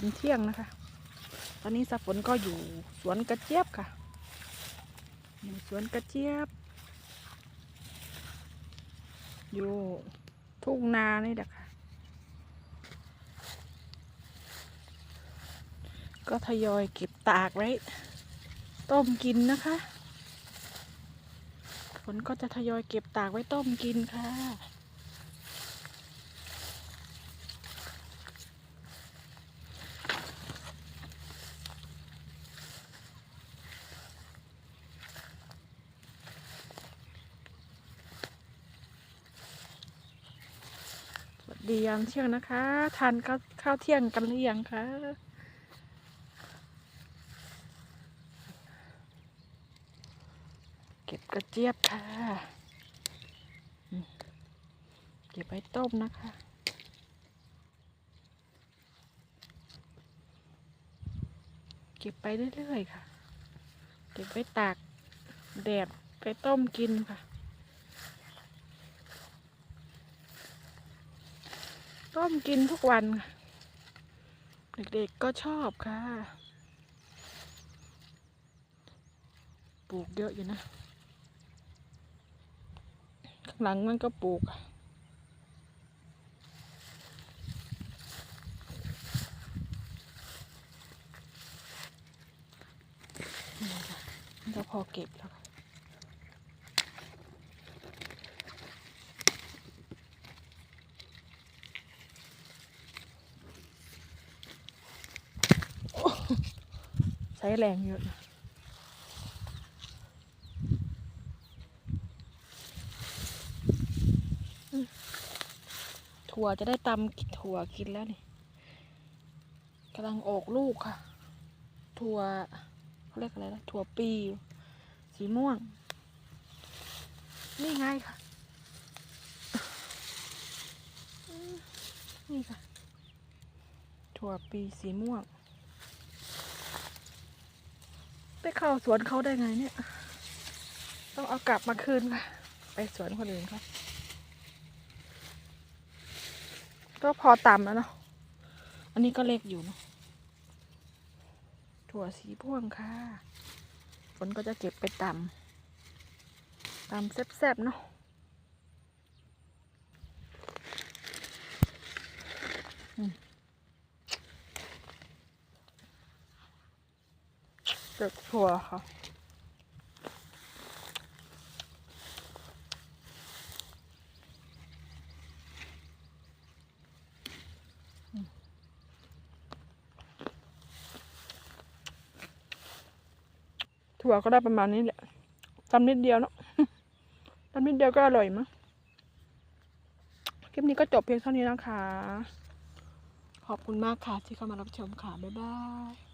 ามเที่ยงนะคะ ตอนนี้สะฝนก็อยู่สวนกระเจี๊ยบค่ะ อยู่สวนกระเจี๊ยบ อยู่ทุ่งนานี่แหละค่ะ ก็ทยอยเก็บตากไว้ ต้มกินนะคะ ฝนก็จะทยอยเก็บตากไว้ต้มกินค่ะ ดียามเที่ยงนะคะทานข้าวข้าวเที่ยงกันหรือยังคะเก็บกระเจี๊ยบค่ะเก็บไว้ต้มนะคะเก็บไปเรื่อยๆค่ะ เก็บไว้ตากแดดไปต้มกินค่ะ ต้มกินทุกวัน เด็กๆก็ชอบค่ะ ปลูกเยอะอยู่นะ ข้างหลังมันก็ปลูกอะนี่ค่ะมันก็พอเก็บแล้วค่ะโอ้ ใช้แรงเยอะนะถั่วจะได้ตำกินถั่วกินแล้วนี่กำลังออกลูกค่ะ ถั่วเขาเรียกอะไรนะถั่วปีสีม่วง นี่ไงค่ะ นี่ค่ะ ถั่วปีสีม่วง ไป เข้าสวนเขาได้ไงเนี่ย ต้องเอากลับมาคืนค่ะ ไปสวนคนอื่นค่ะก็พอต่ำแล้วเนาะ อันนี้ก็เล็กอยู่เนาะ ถั่วสีพ่วงค่ะ ฝนก็จะเก็บไปต่ำ ต่ำแซ่บๆเนาะอืม เก็บถั่วค่ะ ถั่วก็ได้ประมาณนี้แหละทำนิดเดียวเนาะทำนิดเดียวก็อร่อยมั้งคลิปนี้ก็จบเพียงเท่านี้นะคะ ขอบคุณมากค่ะที่เข้ามารับชมค่ะ บ๊ายบาย